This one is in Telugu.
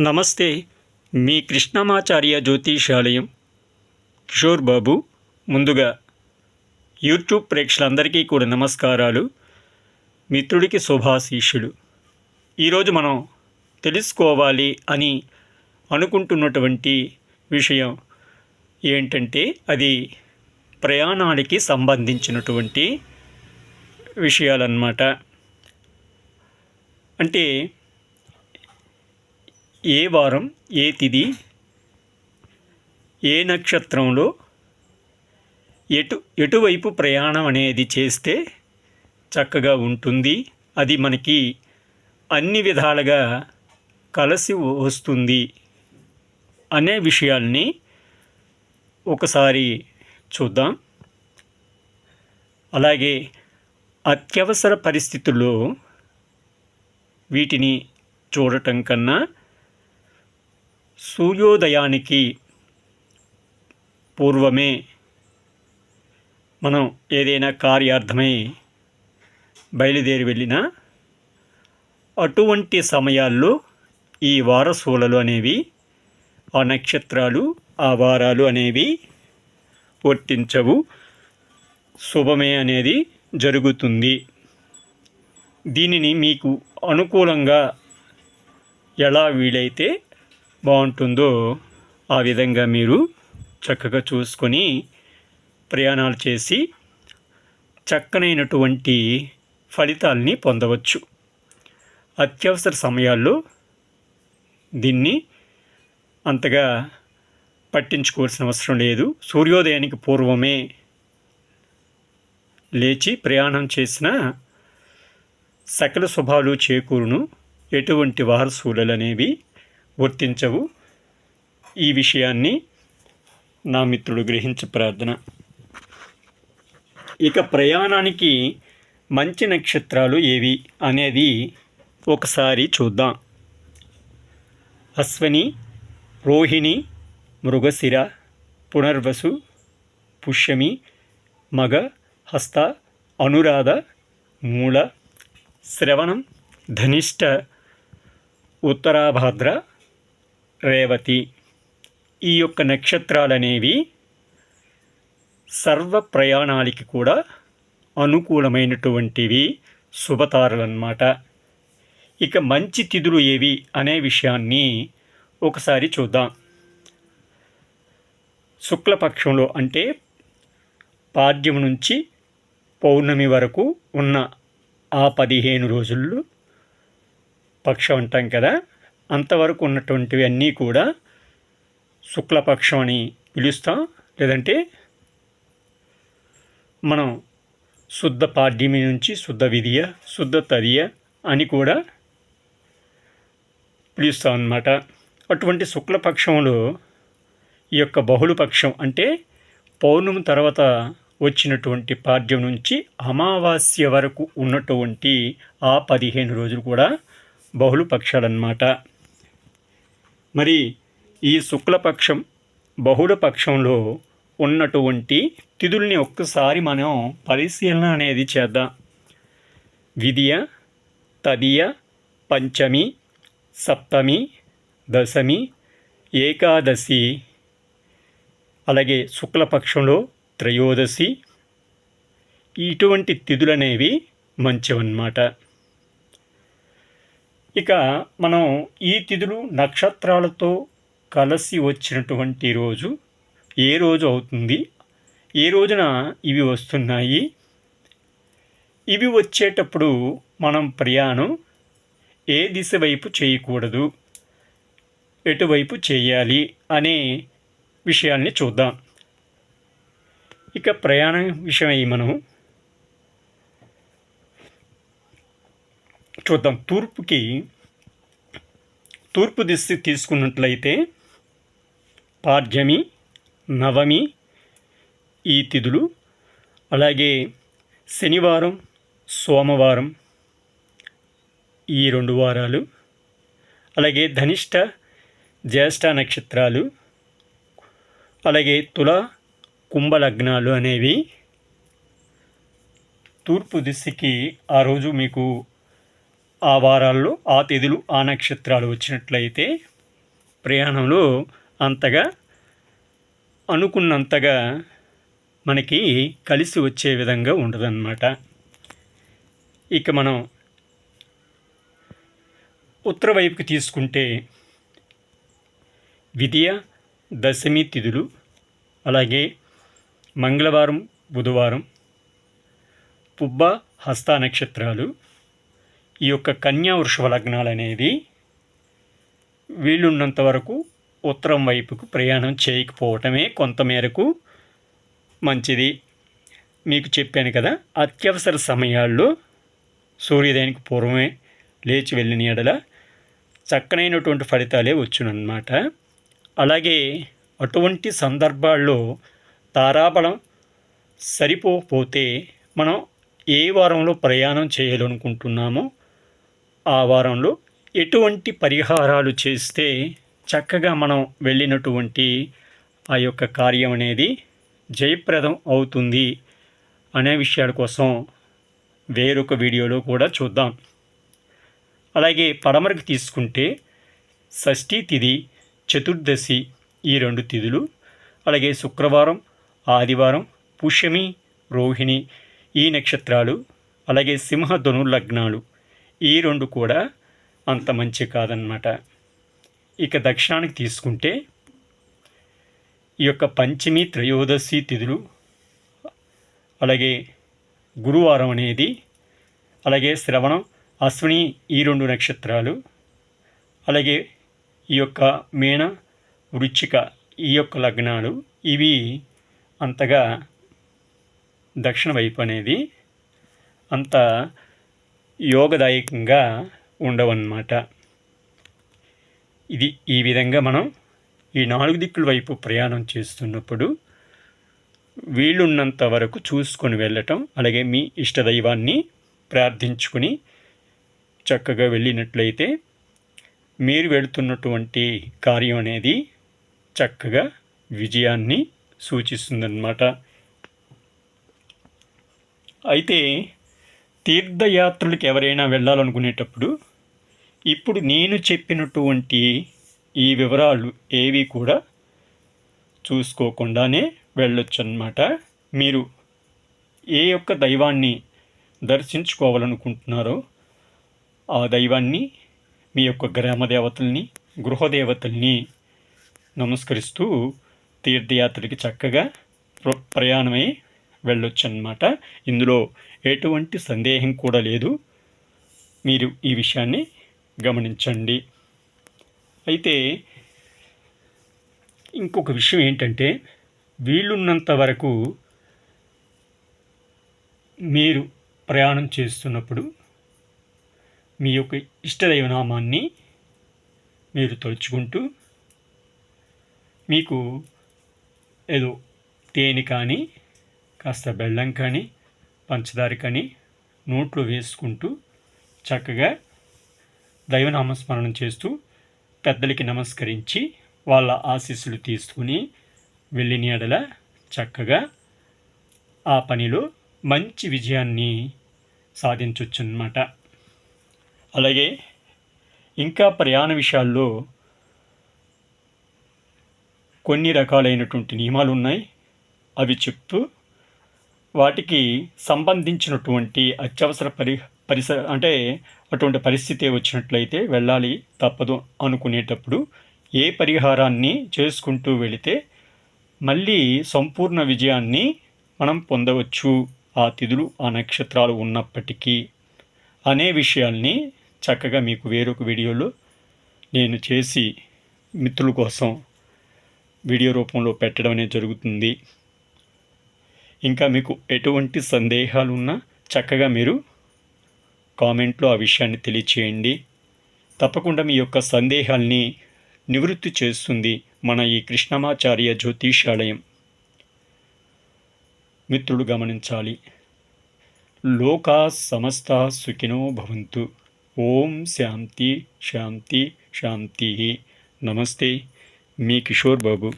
నమస్తే మీ కృష్ణమాచార్య జ్యోతిషాలయం. కిషోర్ బాబు ముందుగా యూట్యూబ్ ప్రేక్షకులందరికీ కూడా నమస్కారాలు. మిత్రుడికి శుభాశీషులు ఈరోజు మనం తెలుసుకోవాలి అని అనుకుంటున్నటువంటి విషయం ఏంటంటే అది ప్రయాణానికి సంబంధించినటువంటి విషయాలన్నమాట. అంటే ఏ వారం ఏ తిది ఏ నక్షత్రంలో ఎటు ఎటువైపు ప్రయాణం అనేది చేస్తే చక్కగా ఉంటుంది. అది మనకి అన్ని విధాలుగా కలిసి వస్తుంది అనే విషయాల్ని ఒకసారి చూద్దాం. అలాగే అత్యవసర పరిస్థితుల్లో వీటిని చూడటం కన్నా సూర్యోదయానికి పూర్వమే మనం ఏదైనా కార్యార్థమై బయలుదేరి వెళ్ళినా అటువంటి సమయాల్లో ఈ వారసూలలు అనేవి ఆ నక్షత్రాలు ఆ వారాలు అనేవి వర్తించవు. శుభమే అనేది జరుగుతుంది. దీనిని మీకు అనుకూలంగా ఎలా వీలైతే బాగుంటుందో ఆ విధంగా మీరు చక్కగా చూసుకొని ప్రయాణాలు చేసి చక్కనైనటువంటి ఫలితాల్ని పొందవచ్చు. అత్యవసర సమయాల్లో దీన్ని అంతగా పట్టించుకోవాల్సిన అవసరం లేదు. సూర్యోదయానికి పూర్వమే లేచి ప్రయాణం చేసిన సకల శుభాలు చేకూరును. ఎటువంటి వారసూలలు అనేవి వర్తించవు ఈ విషయాన్ని నా మిత్రుడు గ్రహించ ప్రార్థన. ఇక ప్రయాణానికి మంచి నక్షత్రాలు ఏవి అనేది ఒకసారి చూద్దాం. అశ్వని రోహిణి మృగశిర పునర్వసు పుష్యమి మగ హస్త అనురాధ మూల శ్రవణం ధనిష్ట ఉత్తరాభాద్ర రేవతి ఈ యొక్క నక్షత్రాలనేవి సర్వ ప్రయాణాలకి కూడా అనుకూలమైనటువంటివి శుభతారలన్నమాట. ఇక మంచి తిథులు ఏవి అనే విషయాన్ని ఒకసారి చూద్దాం. శుక్లపక్షంలో అంటే పాడ్యం నుంచి పౌర్ణమి వరకు ఉన్న ఆ పదిహేను రోజుల్లో పక్షం అంటాం కదా. అంతవరకు ఉన్నటువంటివి అన్నీ కూడా శుక్లపక్షం అని పిలుస్తాం. లేదంటే మనం శుద్ధ పాడ్యమి నుంచి శుద్ధ విధియ శుద్ధ తదియ అని కూడా పిలుస్తాం అన్నమాట. అటువంటి శుక్లపక్షంలో ఈ యొక్క బహుళపక్షం అంటే పౌర్ణమి తర్వాత వచ్చినటువంటి పాడ్యం నుంచి అమావాస్య వరకు ఉన్నటువంటి ఆ పదిహేను రోజులు కూడా బహుళ పక్షాలన్నమాట మరి ఈ శుక్లపక్షం బహుళ పక్షంలో ఉన్నటువంటి తిథుల్ని ఒక్కసారి మనం పరిశీలన అనేది చేద్దాం. విధియ తదియ పంచమి సప్తమి దశమి ఏకాదశి అలాగే శుక్లపక్షంలో త్రయోదశి ఇటువంటి తిథులనేవి మంచివన్నమాట. ఇక మనం ఈ తిథులు నక్షత్రాలతో కలిసి వచ్చినటువంటి రోజు ఏ రోజు అవుతుంది? ఏ రోజున ఇవి వస్తున్నాయి? ఇవి వచ్చేటప్పుడు మనం ప్రయాణం ఏ దిశ వైపు చేయకూడదు? ఎటువైపు చేయాలి అనే విషయాల్ని చూద్దాం. ఇక ప్రయాణం విషయమై మనం చూద్దాం. తూర్పుకి తూర్పు దిశ తీసుకున్నట్లయితే పాడ్యమి నవమి ఈ తిథులు అలాగే శనివారం సోమవారం ఈ రెండు వారాలు అలాగే ధనిష్ట జ్యేష్ఠ నక్షత్రాలు అలాగే తుల కుంభ లగ్నాలు అనేవి తూర్పు దిశకి ఆ రోజు మీకు ఆ వారాల్లో ఆ తిథులు ఆ నక్షత్రాలు వచ్చినట్లయితే ప్రయాణంలో అంతగా అనుకున్నంతగా మనకి కలిసి వచ్చే విధంగా ఉండదన్నమాట. ఇక మనం ఉత్తర వైపుకి తీసుకుంటే విద్య దశమి తిథులు అలాగే మంగళవారం బుధవారం పుబ్బ హస్త నక్షత్రాలు ఈ యొక్క కన్యా వృషభ లగ్నాలు అనేది వీలున్నంత వరకు ఉత్తరం వైపుకు ప్రయాణం చేయకపోవటమే కొంతమేరకు మంచిది. మీకు చెప్పాను కదా అత్యవసర సమయాల్లో సూర్యోదయానికి పూర్వమే లేచి వెళ్ళిన ఎడల చక్కనైనటువంటి ఫలితాలే వచ్చునన్నమాట. అలాగే అటువంటి సందర్భాల్లో తారాబలం సరిపోతే మనం ఏ వారంలో ప్రయాణం చేయాలనుకుంటున్నామో ఆ వారంలో ఎటువంటి పరిహారాలు చేస్తే చక్కగా మనం వెళ్ళినటువంటి ఆ యొక్క కార్యం అనేది జయప్రదం అవుతుంది అనే విషయాల కోసం వేరొక వీడియోలో కూడా చూద్దాం. అలాగే పడమరకు తీసుకుంటే షష్ఠీ తిథి చతుర్దశి ఈ రెండు తిథులు అలాగే శుక్రవారం ఆదివారం పుష్యమి రోహిణి ఈ నక్షత్రాలు అలాగే సింహ ధనుర్లగ్నాలు లగ్నాలు ఈ రెండు కూడా అంత మంచి కాదనమాట ఇక దక్షిణానికి తీసుకుంటే ఈ యొక్క పంచమి త్రయోదశి తిథులు అలాగే గురువారం అనేది అలాగే శ్రవణం అశ్విని ఈ రెండు నక్షత్రాలు అలాగే ఈ యొక్క మీన వృచ్చిక ఈ యొక్క లగ్నాలు ఇవి అంతగా దక్షిణ వైపు అనేది అంత యోగదాయకంగా ఉండవన్నమాట. ఇది ఈ విధంగా మనం ఈ నాలుగు దిక్కుల వైపు ప్రయాణం చేస్తున్నప్పుడు వీలున్నంత వరకు చూసుకొని వెళ్ళటం అలాగే మీ ఇష్టదైవాన్ని ప్రార్థించుకుని చక్కగా వెళ్ళినట్లయితే మీరు వెళుతున్నటువంటి కార్యం అనేది చక్కగా విజయాన్ని సూచిస్తుందన్నమాట. అయితే తీర్థయాత్రలకు ఎవరైనా వెళ్ళాలనుకునేటప్పుడు ఇప్పుడు నేను చెప్పినటువంటి ఈ వివరాలు ఏవి కూడా చూసుకోకుండానే వెళ్ళొచ్చు అన్నమాట మీరు ఏ యొక్క దైవాన్ని దర్శించుకోవాలనుకుంటున్నారో ఆ దైవాన్ని మీ యొక్క గ్రామ దేవతల్ని గృహదేవతల్ని నమస్కరిస్తూ తీర్థయాత్రకి చక్కగా ప్రయాణమై వెళ్ళొచ్చు అనమాట ఇందులో ఎటువంటి సందేహం కూడా లేదు. మీరు ఈ విషయాన్ని గమనించండి. అయితే ఇంకొక విషయం ఏంటంటే వీలున్నంత వరకు మీరు ప్రయాణం చేస్తున్నప్పుడు మీ యొక్క ఇష్టదైవనామాన్ని మీరు తలుచుకుంటూ మీకు ఏదో తేనె కానీ కాస్త బెల్లం కానీ పంచదార కానీ నోట్లో వేసుకుంటూ చక్కగా దైవనామస్మరణం చేస్తూ పెద్దలకి నమస్కరించి వాళ్ళ ఆశీస్సులు తీసుకుని వెళ్ళిన ఎడల చక్కగా ఆ పనిలో మంచి విజయాన్ని సాధించవచ్చు అన్నమాట అలాగే ఇంకా ప్రయాణ విషయాల్లో కొన్ని రకాలైనటువంటి నియమాలు ఉన్నాయి అవి చెప్తూ వాటికి సంబంధించినటువంటి అత్యవసర పరి పరిస అంటే అటువంటి పరిస్థితి వచ్చినట్లయితే వెళ్ళాలి తప్పదు అనుకునేటప్పుడు ఏ పరిహారాన్ని చేసుకుంటూ వెళితే మళ్ళీ సంపూర్ణ విజయాన్ని మనం పొందవచ్చు. ఆ తిథులు ఆ నక్షత్రాలు ఉన్నప్పటికీ అనే విషయాల్ని చక్కగా మీకు వేరొక వీడియోలో నేను చేసి మిత్రుల కోసం వీడియో రూపంలో పెట్టడం అనేది జరుగుతుంది. ఇంకా మీకు ఎటువంటి సందేహాలు ఉన్నా చక్కగా మీరు కామెంట్లో ఆ విషయాన్ని తెలియచేయండి. తప్పకుండా మీ యొక్క సందేహాల్ని నివృత్తి చేస్తుంది మన ఈ కృష్ణమాచార్య జ్యోతిషాలయం. మిత్రుడు గమనించాలి. లోకా సమస్త సుఖినో భవంతు. ఓం శాంతి శాంతి శాంతి. నమస్తే. మీ కిషోర్ బాబు.